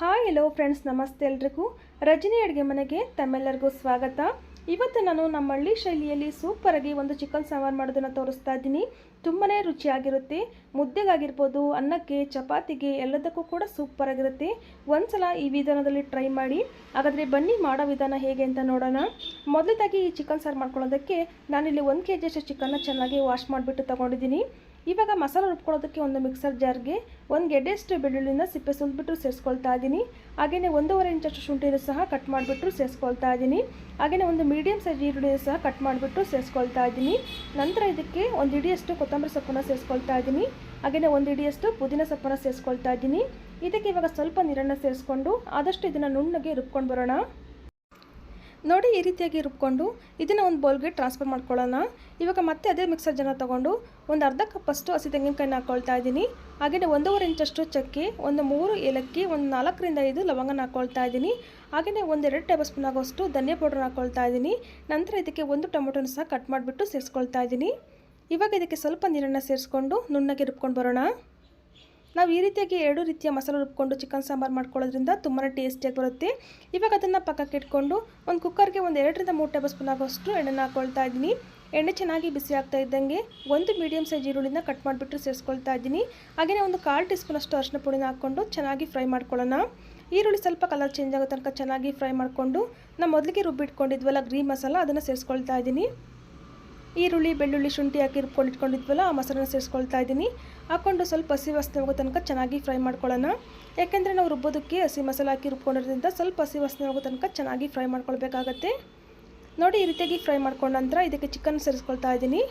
Hi ಎಲ್ಲೋ friends ನಮಸ್ತೆ ಎಲ್ರಿಗೂ. ರಜನಿ ಅಡುಗೆ ಮನೆಗೆ ತಮ್ಮೆಲ್ಲರಿಗೂ ಸ್ವಾಗತ. ಇವತ್ತು ನಾನು ನಮ್ಮ ಹಳ್ಳಿ ಶೈಲಿಯಲ್ಲಿ ಸೂಪರಾಗಿ ಒಂದು ಚಿಕನ್ ಸಾಂಬಾರು ಮಾಡೋದನ್ನು ತೋರಿಸ್ತಾ ಇದ್ದೀನಿ. ತುಂಬಾ ರುಚಿಯಾಗಿರುತ್ತೆ. ಮುದ್ದೆಗಾಗಿರ್ಬೋದು, ಅನ್ನಕ್ಕೆ, ಚಪಾತಿಗೆ ಎಲ್ಲದಕ್ಕೂ ಕೂಡ ಸೂಪರಾಗಿರುತ್ತೆ ಒಂದ್ಸಲ ಈ ವಿಧಾನದಲ್ಲಿ ಟ್ರೈ ಮಾಡಿ. ಹಾಗಾದರೆ ಬನ್ನಿ ಮಾಡೋ ವಿಧಾನ ಹೇಗೆ ಅಂತ ನೋಡೋಣ. ಮೊದಲದಾಗಿ ಈ ಚಿಕನ್ ಸಾರು ಮಾಡ್ಕೊಳ್ಳೋದಕ್ಕೆ ನಾನಿಲ್ಲಿ ಒಂದು ಕೆ ಜಿಯಷ್ಟು ಚಿಕನ್ನ ಚೆನ್ನಾಗಿ ವಾಶ್ ಮಾಡಿಬಿಟ್ಟು ತೊಗೊಂಡಿದ್ದೀನಿ. ಇವಾಗ ಮಸಾಲ ರುಬ್ಕೊಳ್ಳೋದಕ್ಕೆ ಒಂದು ಮಿಕ್ಸರ್ ಜಾರ್ಗೆ ಒಂದು ಗೆಡ್ಡೆಷ್ಟು ಬೆಳ್ಳುಳ್ಳಿನ ಸಿಪ್ಪೆ ಸುಲ್ಬಿಟ್ಟು ಸೇರಿಸ್ಕೊಳ್ತಾ ಇದ್ದೀನಿ. ಹಾಗೆಯೇ ಒಂದೂವರೆ ಇಂಚಷ್ಟು ಶುಂಠಿನೂ ಸಹ ಕಟ್ ಮಾಡಿಬಿಟ್ಟು ಸೇರಿಸ್ಕೊಳ್ತಾ ಇದ್ದೀನಿ. ಹಾಗೆಯೇ ಒಂದು ಮೀಡಿಯಮ್ ಸೈಜ್ ಈರುಳ್ಳಿ ಸಹ ಕಟ್ ಮಾಡಿಬಿಟ್ಟು ಸೇರಿಸ್ಕೊಳ್ತಾ ಇದ್ದೀನಿ. ನಂತರ ಇದಕ್ಕೆ ಒಂದು ಇಡಿಯಷ್ಟು ಕೊತ್ತಂಬರಿ ಸೊಪ್ಪನ್ನು ಸೇರಿಸ್ಕೊಳ್ತಾ ಇದ್ದೀನಿ. ಹಾಗೆಯೇ ಒಂದು ಇಡಿಯಷ್ಟು ಪುದೀನ ಸೊಪ್ಪನ್ನು ಸೇರಿಸ್ಕೊಳ್ತಾ ಇದ್ದೀನಿ. ಇದಕ್ಕೆ ಇವಾಗ ಸ್ವಲ್ಪ ನೀರನ್ನು ಸೇರಿಸ್ಕೊಂಡು ಆದಷ್ಟು ಇದನ್ನು ನುಣ್ಣಗೆ ರುಬ್ಕೊಂಡು ಬರೋಣ. ನೋಡಿ ಈ ರೀತಿಯಾಗಿ ರುಬ್ಕೊಂಡು ಇದನ್ನು ಒಂದು ಬೌಲ್ಗೆ ಟ್ರಾನ್ಸ್ಫರ್ ಮಾಡ್ಕೊಳ್ಳೋಣ. ಇವಾಗ ಮತ್ತೆ ಅದೇ ಮಿಕ್ಸರ್ ಜನ ತೊಗೊಂಡು ಒಂದು ಅರ್ಧ ಕಪ್ಪಷ್ಟು ಹಸಿ ತೆಂಗಿನಕಾಯಿನ ಹಾಕ್ಕೊಳ್ತಾ ಇದ್ದೀನಿ. ಹಾಗೆಯೇ ಒಂದೂವರೆ ಇಂಚಷ್ಟು ಚಕ್ಕೆ, ಒಂದು ಮೂರು ಏಲಕ್ಕಿ, ಒಂದು ನಾಲ್ಕರಿಂದ ಐದು ಲವಂಗನ ಹಾಕ್ಕೊಳ್ತಾ ಇದ್ದೀನಿ. ಹಾಗೆಯೇ ಒಂದೆರಡು ಟೇಬಲ್ ಸ್ಪೂನ್ ಆಗೋಷ್ಟು ಧನಿಯಾ ಪೌಡ್ರನ್ನ ಹಾಕ್ಕೊಳ್ತಾ ಇದ್ದೀನಿ. ನಂತರ ಇದಕ್ಕೆ ಒಂದು ಟೊಮೊಟೊನ ಸಹ ಕಟ್ ಮಾಡಿಬಿಟ್ಟು ಸೇರಿಸ್ಕೊಳ್ತಾ ಇದ್ದೀನಿ. ಇವಾಗ ಇದಕ್ಕೆ ಸ್ವಲ್ಪ ನೀರನ್ನು ಸೇರಿಸ್ಕೊಂಡು ನುಣ್ಣಗೆ ರುಬ್ಕೊಂಡು ಬರೋಣ. ನಾವು ಈ ರೀತಿಯಾಗಿ ಎರಡು ರೀತಿಯ ಮಸಾಲೆ ರುಬ್ಕೊಂಡು ಚಿಕನ್ ಸಾಂಬಾರು ಮಾಡ್ಕೊಳ್ಳೋದ್ರಿಂದ ತುಂಬಾ ಟೇಸ್ಟಿಯಾಗಿ ಬರುತ್ತೆ. ಇವಾಗ ಅದನ್ನು ಪಕ್ಕಕ್ಕೆ ಇಟ್ಕೊಂಡು ಒಂದು ಕುಕ್ಕರ್ಗೆ ಒಂದು ಎರಡರಿಂದ ಮೂರು ಟೇಬಲ್ ಸ್ಪೂನ್ ಆಗೋಷ್ಟು ಎಣ್ಣೆನ ಹಾಕ್ಕೊಳ್ತಾ ಇದ್ದೀನಿ. ಎಣ್ಣೆ ಚೆನ್ನಾಗಿ ಬಿಸಿ ಆಗ್ತಾ ಇದ್ದಂಗೆ ಒಂದು ಮೀಡಿಯಮ್ ಸೈಜ್ ಈರುಳ್ಳಿನ ಕಟ್ ಮಾಡಿಬಿಟ್ಟು ಸೇರಿಸ್ಕೊಳ್ತಾ ಇದ್ದೀನಿ. ಹಾಗೆಯೇ ಒಂದು ಕಾಲು ಟೀ ಸ್ಪೂನಷ್ಟು ಅರಿಶಿನ ಪುಡಿನ ಹಾಕ್ಕೊಂಡು ಚೆನ್ನಾಗಿ ಫ್ರೈ ಮಾಡ್ಕೊಳ್ಳೋಣ. ಈರುಳ್ಳಿ ಸ್ವಲ್ಪ ಕಲರ್ ಚೇಂಜ್ ಆಗೋ ತನಕ ಚೆನ್ನಾಗಿ ಫ್ರೈ ಮಾಡಿಕೊಂಡು ನಾವು ಮೊದಲಿಗೆ ರುಬ್ಬಿಟ್ಕೊಂಡಿದ್ವಲ್ಲ ಗ್ರೀನ್ ಮಸಾಲ ಅದನ್ನು ಸೇರಿಸ್ಕೊಳ್ತಾ ಇದ್ದೀನಿ. ಈರುಳ್ಳಿ, ಬೆಳ್ಳುಳ್ಳಿ ಶುಂಠಿ ಹಾಕಿ ರುಬ್ಕೊಂಡು ಇಟ್ಕೊಂಡಿದ್ವಲ್ಲ ಆ ಮೊಸರನ್ನ ಸೇರಿಸ್ಕೊಳ್ತಾ ಇದ್ದೀನಿ. ಹಾಕ್ಕೊಂಡು ಸ್ವಲ್ಪ ಹಸಿ ವಾಸನೆ ಹೋಗೋ ತನಕ ಚೆನ್ನಾಗಿ ಫ್ರೈ ಮಾಡ್ಕೊಳ್ಳೋಣ. ಯಾಕೆಂದರೆ ನಾವು ರುಬ್ಬೋದಕ್ಕೆ ಹಸಿ ಮಸಾಲೆ ಹಾಕಿ ರುಬ್ಕೊಂಡಿರೋದ್ರಿಂದ ಸ್ವಲ್ಪ ಹಸಿ ವಾಸನೆ ಹೋಗೋ ತನಕ ಚೆನ್ನಾಗಿ ಫ್ರೈ ಮಾಡ್ಕೊಳ್ಬೇಕಾಗತ್ತೆ. ನೋಡಿ, ಈ ರೀತಿಯಾಗಿ ಫ್ರೈ ಮಾಡ್ಕೊಂಡ ನಂತರ ಇದಕ್ಕೆ ಚಿಕನ್ ಸೇರಿಸ್ಕೊಳ್ತಾ ಇದ್ದೀನಿ.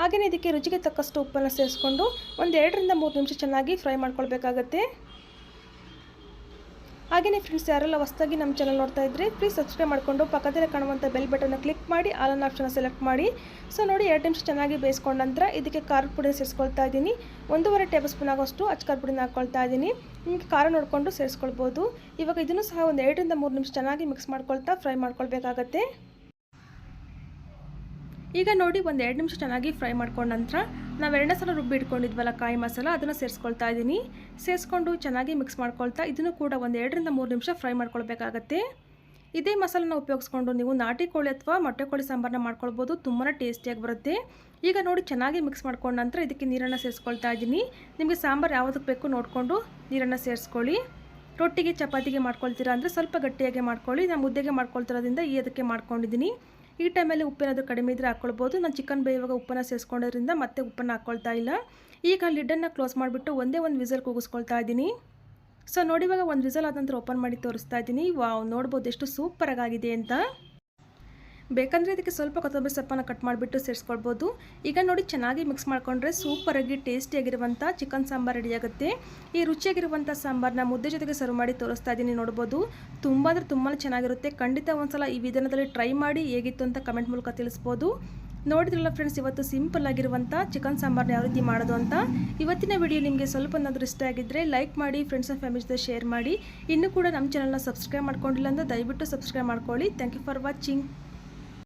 ಹಾಗೆಯೇ ಇದಕ್ಕೆ ರುಚಿಗೆ ತಕ್ಕಷ್ಟು ಉಪ್ಪನ್ನು ಸೇರಿಸ್ಕೊಂಡು ಒಂದು ಎರಡರಿಂದ ಮೂರು ನಿಮಿಷ ಚೆನ್ನಾಗಿ ಫ್ರೈ ಮಾಡ್ಕೊಳ್ಬೇಕಾಗತ್ತೆ. ಹಾಗೆಯೇ ಫ್ರೆಂಡ್ಸ್ ಯಾರೆಲ್ಲ ಹೊಸದಾಗಿ ನಮ್ಮ ಚಾನಲ್ ನೋಡ್ತಾ ಇದ್ರೆ ಪ್ಲೀಸ್ ಸಬ್ಸ್ಕ್ರೈಬ್ ಮಾಡಿಕೊಂಡು ಪಕ್ಕದಲ್ಲಿ ಕಾಣುವಂಥ ಬೆಲ್ ಬಟನ್ನ ಕ್ಲಿಕ್ ಮಾಡಿ ಆಲನ್ ಆಪ್ಷನ್ ಸೆಲೆಕ್ಟ್ ಮಾಡಿ. ಸೊ ನೋಡಿ ಎರಡು ನಿಮಿಷ ಚೆನ್ನಾಗಿ ಬೇಯಿಸ್ಕೊಂಡ ನಂತರ ಇದಕ್ಕೆ ಖಾರದ ಪುಡಿ ಸೇರಿಸ್ಕೊಳ್ತಾ ಇದ್ದೀನಿ. ಒಂದೂವರೆ ಟೇಬಲ್ ಸ್ಪೂನ್ ಆಗೋಷ್ಟು ಅಚ್ಕಾರದ ಪುಡಿನ ಹಾಕ್ಕೊಳ್ತಾ ಇದ್ದೀನಿ. ನಿಮಗೆ ಖಾರ ನೋಡಿಕೊಂಡು ಸೇರಿಸ್ಕೊಳ್ಬೋದು. ಇವಾಗ ಇದನ್ನು ಸಹ ಒಂದು ಎರಡರಿಂದ ಮೂರು ನಿಮಿಷ ಚೆನ್ನಾಗಿ ಮಿಕ್ಸ್ ಮಾಡ್ಕೊಳ್ತಾ ಫ್ರೈ ಮಾಡ್ಕೊಳ್ಬೇಕಾಗತ್ತೆ. ಈಗ ನೋಡಿ, ಒಂದು ಎರಡು ನಿಮಿಷ ಚೆನ್ನಾಗಿ ಫ್ರೈ ಮಾಡ್ಕೊಂಡ ನಂತರ ನಾವು ಎರಡನೇ ಸಲ ರುಬ್ಬಿ ಇಟ್ಕೊಂಡಿದ್ವಲ್ಲ ಕಾಯಿ ಮಸಾಲ, ಅದನ್ನು ಸೇರಿಸ್ಕೊಳ್ತಾ ಇದ್ದೀನಿ ಸೇರಿಸ್ಕೊಂಡು ಚೆನ್ನಾಗಿ ಮಿಕ್ಸ್ ಮಾಡ್ಕೊಳ್ತಾ ಇದನ್ನು ಕೂಡ ಒಂದು ಎರಡರಿಂದ ಮೂರು ನಿಮಿಷ ಫ್ರೈ ಮಾಡ್ಕೊಳ್ಬೇಕಾಗತ್ತೆ. ಇದೇ ಮಸಾಲನ ಉಪಯೋಗಿಸ್ಕೊಂಡು ನೀವು ನಾಟಿ ಕೋಳಿ ಅಥವಾ ಮೊಟ್ಟೆ ಕೋಳಿ ಸಾಂಬಾರನ್ನ ಮಾಡ್ಕೊಳ್ಬೋದು ತುಂಬಾ ಟೇಸ್ಟಿಯಾಗಿ ಬರುತ್ತೆ. ಈಗ ನೋಡಿ, ಚೆನ್ನಾಗಿ ಮಿಕ್ಸ್ ಮಾಡ್ಕೊಂಡ ನಂತರ ಇದಕ್ಕೆ ನೀರನ್ನು ಸೇರಿಸ್ಕೊಳ್ತಾ ಇದ್ದೀನಿ ನಿಮಗೆ ಸಾಂಬಾರು ಯಾವುದಕ್ಕೆ ಬೇಕು ನೋಡಿಕೊಂಡು ನೀರನ್ನು ಸೇರಿಸ್ಕೊಳ್ಳಿ. ರೊಟ್ಟಿಗೆ, ಚಪಾತಿಗೆ ಮಾಡ್ಕೊಳ್ತೀರಾ ಅಂದರೆ ಸ್ವಲ್ಪ ಗಟ್ಟಿಯಾಗಿ ಮಾಡ್ಕೊಳ್ಳಿ. ನಾನು ಮುದ್ದೆಗೆ ಮಾಡ್ಕೊಳ್ತಿರೋದ್ರಿಂದ ಈ ಅದಕ್ಕೆ ಮಾಡ್ಕೊಂಡಿದ್ದೀನಿ ಈ ಟೈಮಲ್ಲಿ ಉಪ್ಪೇನಾದರೂ ಕಡಿಮೆ ಇದ್ದರೆ ಹಾಕ್ಕೊಳ್ಬೋದು ನಾನು ಚಿಕನ್ ಬೇಯುವಾಗ ಉಪ್ಪನ್ನು ಸೇರಿಸ್ಕೊಂಡಿರೋದ್ರಿಂದ ಮತ್ತೆ ಉಪ್ಪನ್ನು ಹಾಕ್ಕೊಳ್ತಾ ಇಲ್ಲ. ಈಗ ಲಿಡ್ಡನ್ನು ಕ್ಲೋಸ್ ಮಾಡಿಬಿಟ್ಟು ಒಂದೇ ಒಂದು ವಿಸಲ್ ಕೂಗಿಸ್ಕೊಳ್ತಾ ಇದ್ದೀನಿ. ಸೊ ನೋಡಿ ಇವಾಗ ಒಂದು ವಿಸಲ್ ಆದ ನಂತರ ಓಪನ್ ಮಾಡಿ ತೋರಿಸ್ತಾ ಇದ್ದೀನಿ. ವಾವ್, ನೋಡ್ಬೋದು ಎಷ್ಟು ಸೂಪರಾಗಿದೆ ಅಂತ. ಬೇಕಂದರೆ ಇದಕ್ಕೆ ಸ್ವಲ್ಪ ಕೊತ್ತಂಬರಿ ಸೊಪ್ಪನ್ನು ಕಟ್ ಮಾಡಿಬಿಟ್ಟು ಸೇರಿಸ್ಕೊಳ್ಬೋದು. ಈಗ ನೋಡಿ ಚೆನ್ನಾಗಿ ಮಿಕ್ಸ್ ಮಾಡಿಕೊಂಡ್ರೆ ಸೂಪರಾಗಿ ಟೇಸ್ಟಿಯಾಗಿರುವಂಥ ಚಿಕನ್ ಸಾಂಬಾರು ರೆಡಿಯಾಗುತ್ತೆ ಈ ರುಚಿಯಾಗಿರುವಂಥ ಸಾಂಬಾರನ್ನ ಮುದ್ದೆ ಜೊತೆಗೆ ಸರ್ವ್ ಮಾಡಿ ತೋರಿಸ್ತಾ ಇದ್ದೀನಿ ನೋಡ್ಬೋದು. ತುಂಬ ಅಂದರೆ ತುಂಬಾ ಚೆನ್ನಾಗಿರುತ್ತೆ. ಖಂಡಿತ ಒಂದ್ಸಲ ಈ ವಿಧಾನದಲ್ಲಿ ಟ್ರೈ ಮಾಡಿ ಹೇಗಿತ್ತು ಅಂತ ಕಮೆಂಟ್ ಮೂಲಕ ತಿಳಿಸ್ಬೋದು. ನೋಡಿದ್ರಲ್ಲ ಫ್ರೆಂಡ್ಸ್ ಇವತ್ತು ಸಿಂಪಲ್ ಆಗಿರುವಂಥ ಚಿಕನ್ ಸಾಂಬಾರ್ನ ಯಾವ ರೀತಿ ಮಾಡೋದು ಅಂತ. ಇವತ್ತಿನ ವಿಡಿಯೋ ನಿಮಗೆ ಸ್ವಲ್ಪ ಏನಾದರೂ ಇಷ್ಟ ಆಗಿದ್ದರೆ ಲೈಕ್ ಮಾಡಿ ಫ್ರೆಂಡ್ಸ್ ಆ್ಯಂಡ್ ಫ್ಯಾಮಿಲಿ ಜೊತೆ ಶೇರ್ ಮಾಡಿ. ಇನ್ನೂ ಕೂಡ ನಮ್ಮ ಚಾನಲ್ನ ಸಬ್ಸ್ಕ್ರೈಬ್ ಮಾಡ್ಕೊಂಡಿಲ್ಲ ಅಂದರೆ ದಯವಿಟ್ಟು ಸಬ್ಸ್ಕ್ರೈಬ್ ಮಾಡ್ಕೊಳ್ಳಿ. Thank you for watching